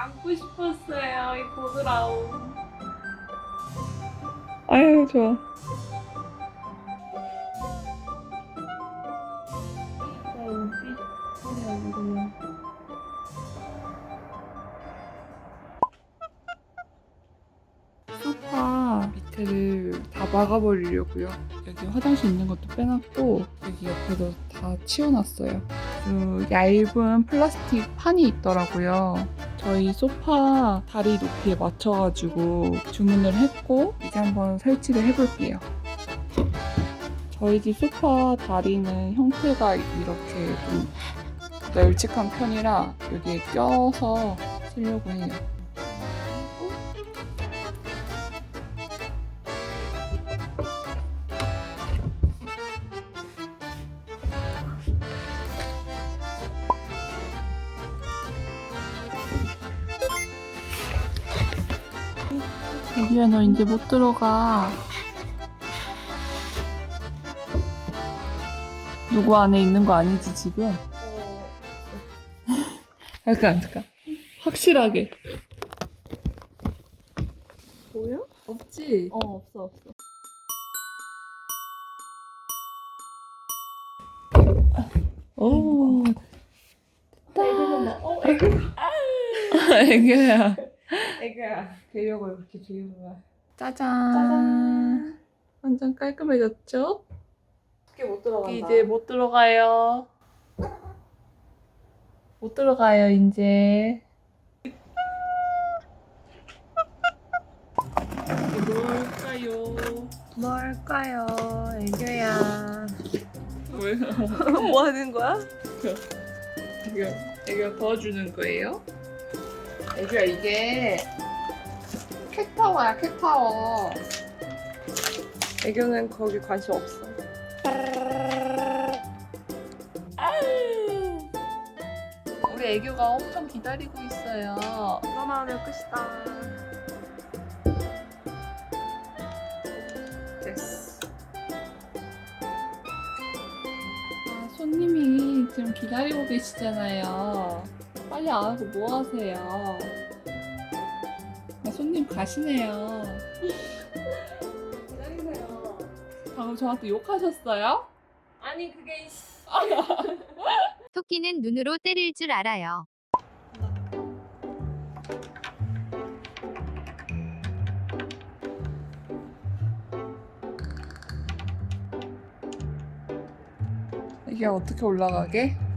안고 싶었어요 이 보드라운. 아유 좋아. 소파 밑에를 다 막아버리려고요. 여기 화장실 있는 것도 빼놨고 여기 옆에도 다 치워놨어요. 그 얇은 플라스틱 판이 있더라고요. 저희 소파 다리 높이에 맞춰가지고 주문을 했고 이제 한번 설치를 해볼게요. 저희 집 소파 다리는 형태가 이렇게 좀 널찍한 편이라 여기에 껴서 쓰려고 해요. 애기야 너 이제 못 들어가. 누구 안에 있는 거 아니지 지금? 잠깐 잠깐. 확실하게. 보여? 없지? 어 없어 없어. 오. 어. 애기야. 애교야. 되려고 이렇게 주는 거야. 짜잔. 짜잔. 완전 깔끔해졌죠? 이게 못 들어간다. 이제 못 들어가요. 못 들어가요, 이제. 뭘까요? 뭘까요, 애교야? 왜? 뭐 하는 거야? 애교, 애교 도와주는 거예요? 애교야, 이게 캣타워야, 캣타워. 애교는 거기 관심 없어. 우리 애교가 엄청 기다리고 있어요. 떠나면 끝이다. 됐어. 아, 손님이 지금 기다리고 계시잖아요. 빨리 안 하고 뭐 하세요? 아, 손님 가시네요. 기다리세요. 방금 저한테 욕하셨어요? 아니 그게 씨. 토끼는 눈으로 때릴 줄 알아요. 이게 어떻게 올라가게?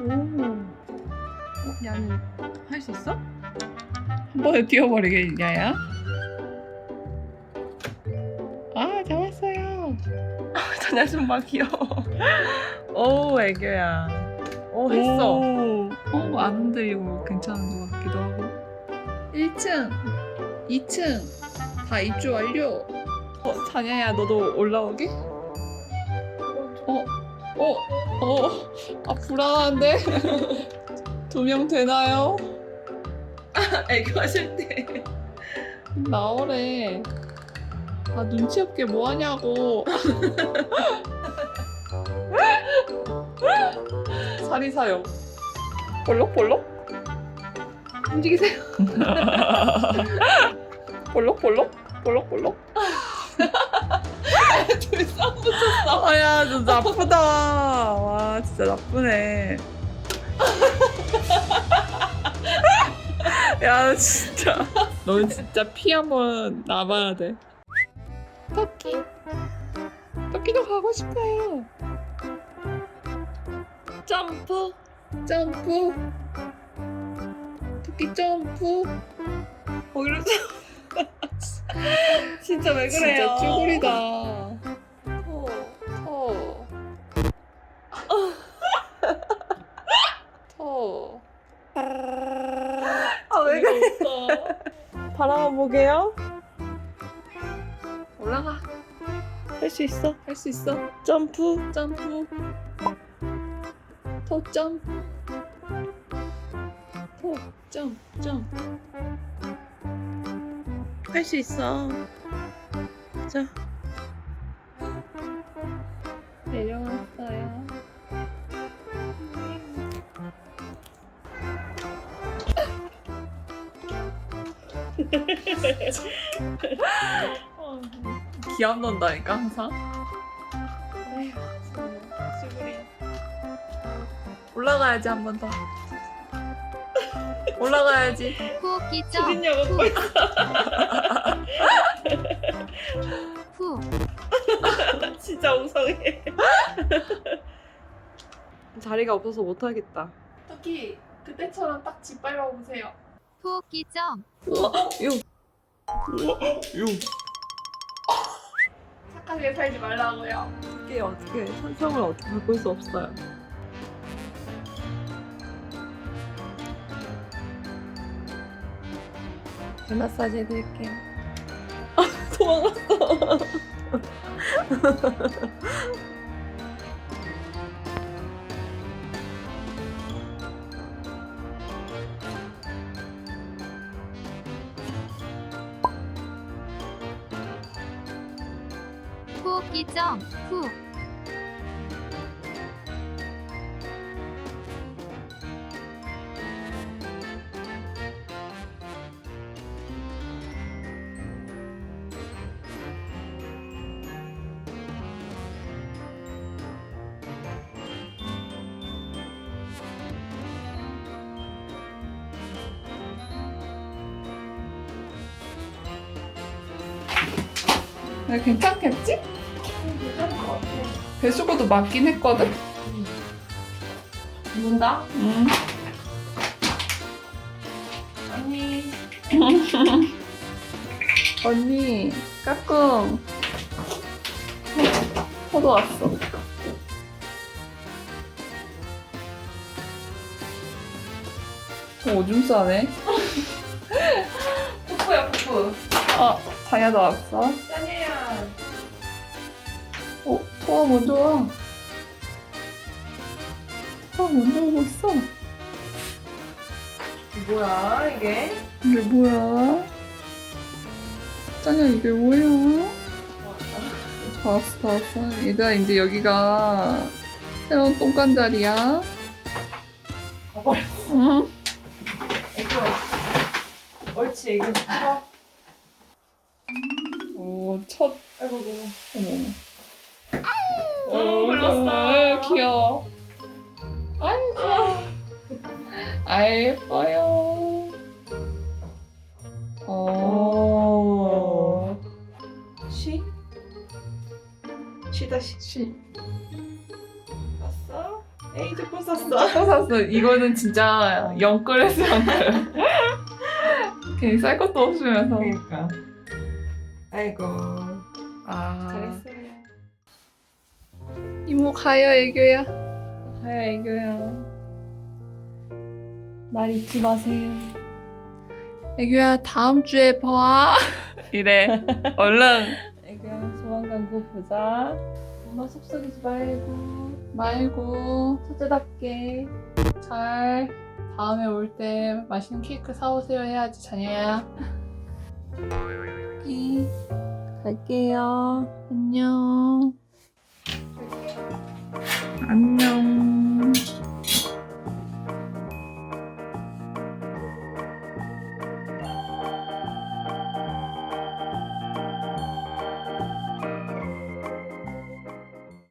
오. 야는 할 수 있어? 한 번에 뛰어버리겠냐야? 아 잡았어요. 전야 좀막 귀여워. 오 애교야. 오 했어. 오, 어, 안 흔들리고 괜찮은 것 같기도 하고. 1층, 2층 다 입주 완료. 어, 자냐야 너도 올라오게? 어, 어, 어, 아 불안한데. 두 명 되나요? 애교 하실 때. 나오래. 아 눈치 없게 뭐 하냐고. 사리사욕. 볼록볼록. 움직이세요. 볼록볼록. 볼록볼록. 둘이 싸움 붙였어. 아야 너 나쁘다. 와 진짜 나쁘네. 야 진짜. 너 진짜 피 한번 나봐야 돼. 토끼. 토끼도 가고 싶어요. 점프. 점프. 토끼 점프. 거기로 진짜 왜 그래요? 진짜 쭈구리다. 바라봐 보게요. 올라가. 할 수 있어. 할 수 있어. 점프. 점프. 터 점. 터 점. 점. 할 수 있어. 자. 기안 논다니까 항상. 아휴, 정말. 수구리. 올라가야지 한 번 더. 올라가야지. 후기 점. 수린이가 먹고 있어. 후. 진짜 엉성해. 자리가 없어서 못하겠다. 토끼 그때처럼 딱 짓밟아 보세요. 후기 점. 착하게 살지 말라고요. 이게 어떻게 산성을 어떻게 바꿀 수 없어요. 배 마사지 해드릴게요. 아, 도망갔어. 후기 점. 후. 나 괜찮겠지? 배수구도 맞긴 했거든? 문다? 응. 언니. 언니, 까꿍. 포도 왔어. 어, 오줌 싸네. 뽀뽀야, 뽀뽀. 어, 자야도 왔어. 짠이야. 어, 먼저 와. 토아 먼저 오고 있어. 뭐야, 이게? 이게 뭐야? 짜냐, 이게 뭐야? 다 왔어, 다 왔어. 얘들아, 이제 여기가 새로운 똥간 자리야. 가버렸어. 응. 애교. 옳지, 애교. 쳐. 오, 첫, 아이고, 너무. 어머. 어, 불렀어. 아유, 귀여워. 아이고. 아, 예뻐요. 어. 쉬? 쉬다 쉬. 시. 샀어? 에이, 조금 샀어. 또 샀어. 이거는 진짜 영끌에서 영끌. 괜히 쌀 것도 없으면서. 그러니까. 아이고. 아. 잘했어요. 이모 가요, 애교야. 가요, 애교야. 날 잊지 마세요. 애교야, 다음 주에 봐. 이래. 얼른. 애교야, 조만간 곧 보자. 엄마 속썩이지 말고. 말고. 첫째답게. 잘. 다음에 올 때 맛있는 케이크 사오세요 해야지, 자녀야. 이 갈게요. 안녕. 안녕.